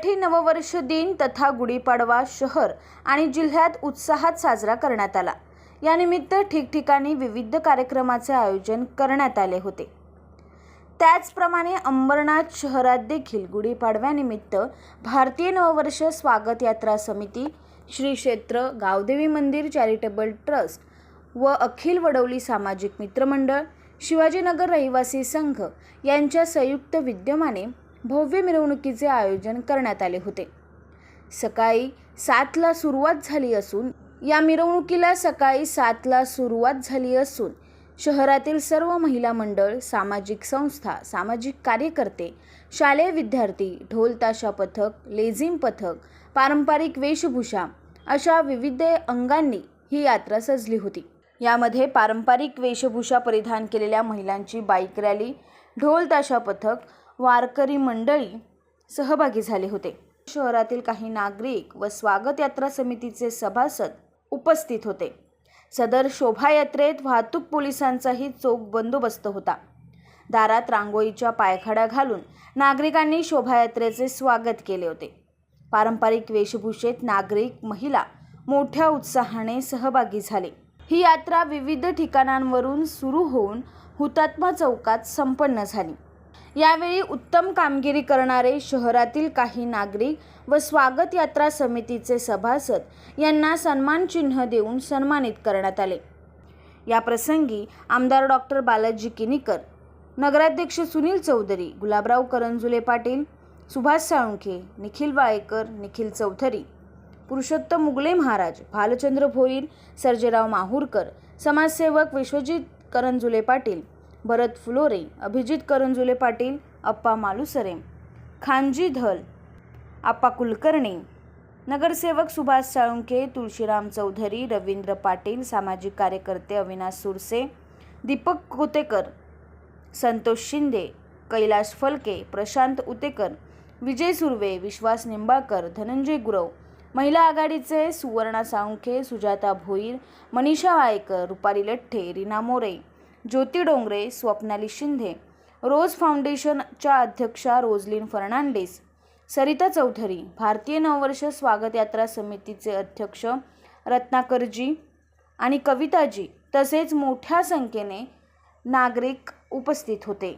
मराठी नववर्ष दिन तथा गुढीपाडवा शहर आणि जिल्ह्यात उत्साहात साजरा करण्यात आला. यानिमित्त ठिकठिकाणी विविध कार्यक्रमाचे आयोजन करण्यात आले होते. त्याचप्रमाणे अंबरनाथ शहरात देखील गुढीपाडव्यानिमित्त भारतीय नववर्ष स्वागत यात्रा समिती श्री क्षेत्र गावदेवी मंदिर चॅरिटेबल ट्रस्ट व अखिल वडवली सामाजिक मित्रमंडळ शिवाजीनगर रहिवासी संघ यांच्या संयुक्त विद्यमाने भव्य मिरवणुकीचे आयोजन करण्यात आले होते. सकाळी सातला सुरुवात झाली असून या मिरवणुकीला सकाळी सातला सुरुवात झाली असून शहरातील सर्व महिला मंडळ सामाजिक संस्था सामाजिक कार्यकर्ते शालेय विद्यार्थी ढोलताशा पथक लेझिम पथक पारंपरिक वेशभूषा अशा विविध अंगांनी ही यात्रा सजली होती. यामध्ये पारंपरिक वेशभूषा परिधान केलेल्या महिलांची बाईक रॅली ढोलताशा पथक वारकरी मंडळी सहभागी झाले होते. शहरातील काही नागरिक व स्वागत यात्रा समितीचे सभासद उपस्थित होते. सदर शोभायात्रेत वाहतूक पोलिसांचाही चोख बंदोबस्त होता. दारात रांगोळीच्या पायखड्या घालून नागरिकांनी शोभायात्रेचे स्वागत केले होते. पारंपरिक वेशभूषेत नागरिक महिला मोठ्या उत्साहाने सहभागी झाले. ही यात्रा विविध ठिकाणांवरून सुरू होऊन हुतात्मा चौकात संपन्न झाली. यावेळी उत्तम कामगिरी करणारे शहरातील काही नागरिक व स्वागत यात्रा समितीचे सभासद यांना सन्मान चिन्ह देऊन सन्मानित करण्यात आले. या प्रसंगी आमदार डॉक्टर बालाजी किनीकर नगराध्यक्ष सुनील चौधरी गुलाबराव करंजुले पाटील सुभाष साळुंखे निखिल वाळेकर निखिल चौधरी पुरुषोत्तम मुगले महाराज भालचंद्र भोईर सर्जेराव माहूरकर समाजसेवक विश्वजित करंजुले पाटील भरत फुलोरे अभिजित करंजुले पाटील अप्पा मालुसरे खानजी धल आप्पा कुलकर्णी नगरसेवक सुभाष साळुंखे तुळशीराम चौधरी रवींद्र पाटील सामाजिक कार्यकर्ते अविनाश सुरसे दीपक कोतेकर संतोष शिंदे कैलाश फलके प्रशांत उतेकर विजय सुर्वे विश्वास निंबाळकर धनंजय गुरव महिला आघाडीचे सुवर्णा साळुंखे सुजाता भोईर मनीषा वायकर रुपाली लठ्ठे रीना मोरे ज्योती डोंगरे स्वप्नाली शिंदे रोज फाउंडेशनच्या अध्यक्षा रोजलिन फर्नांडिस सरिता चौधरी भारतीय नववर्ष स्वागत यात्रा समितीचे अध्यक्ष रत्नाकरजी आणि कविताजी तसेच मोठ्या संख्येने नागरिक उपस्थित होते.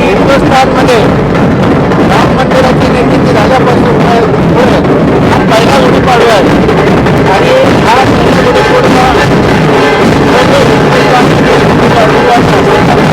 हिंदुस्थानमध्ये राम मंदिराची निर्मिती झाल्यापासून पहिला गुढीपाडवा आहे आणि हा Gracias.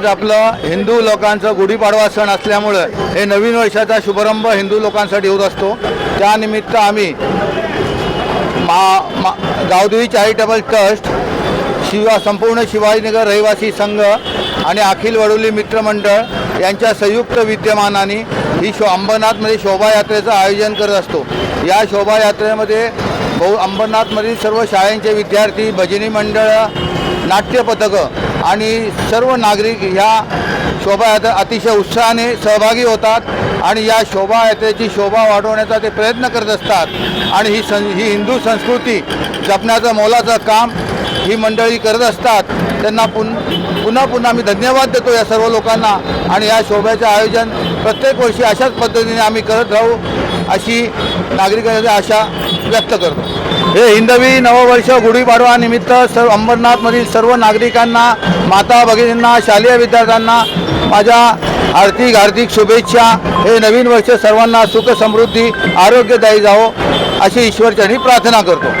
आज आपलं हिंदू लोकांचं गुढीपाडवा सण असल्यामुळं हे नवीन वर्षाचा शुभारंभ हिंदू लोकांसाठी होत असतो. त्यानिमित्त आम्ही मा मा गावदेवी चॅरिटेबल ट्रस्ट शिवा संपूर्ण शिवाजीनगर रहिवासी संघ आणि अखिल वडोली मित्रमंडळ यांच्या संयुक्त विद्यमानाने ही शो अंबरनाथमध्ये शोभायात्रेचं आयोजन करत असतो. या शोभायात्रेमध्ये बहु अंबरनाथमधील सर्व शाळांचे विद्यार्थी भजनी मंडळं नाट्यपथकं आणि सर्व नागरिक ह्या शोभायात्रा अतिशय उत्साहाने सहभागी होतात आणि या शोभायात्रेची शोभा वाढवण्याचा ते प्रयत्न करत असतात. आणि ही सं ही हिंदू संस्कृती जपण्याचं मोलाचं काम ही मंडळी करत असतात. त्यांना पुन पुन्हा पुन्हा आम्ही धन्यवाद देतो या सर्व लोकांना आणि या शोभेचं आयोजन प्रत्येक वर्षी अशाच पद्धतीने आम्ही करत राहू अशी नागरिकांची आशा व्यक्त करतो. हे हिंदवी नववर्ष गुढीपाडवानिमित्त सर्व अंबरनाथमधील सर्व नागरिकांना माता भगिनींना शालेय विद्यार्थ्यांना माझ्या आर्थिक हार्दिक शुभेच्छा. हे नवीन वर्ष सर्वांना सुख समृद्धी आरोग्यदायी जावो अशी ईश्वरचरणी प्रार्थना करतो.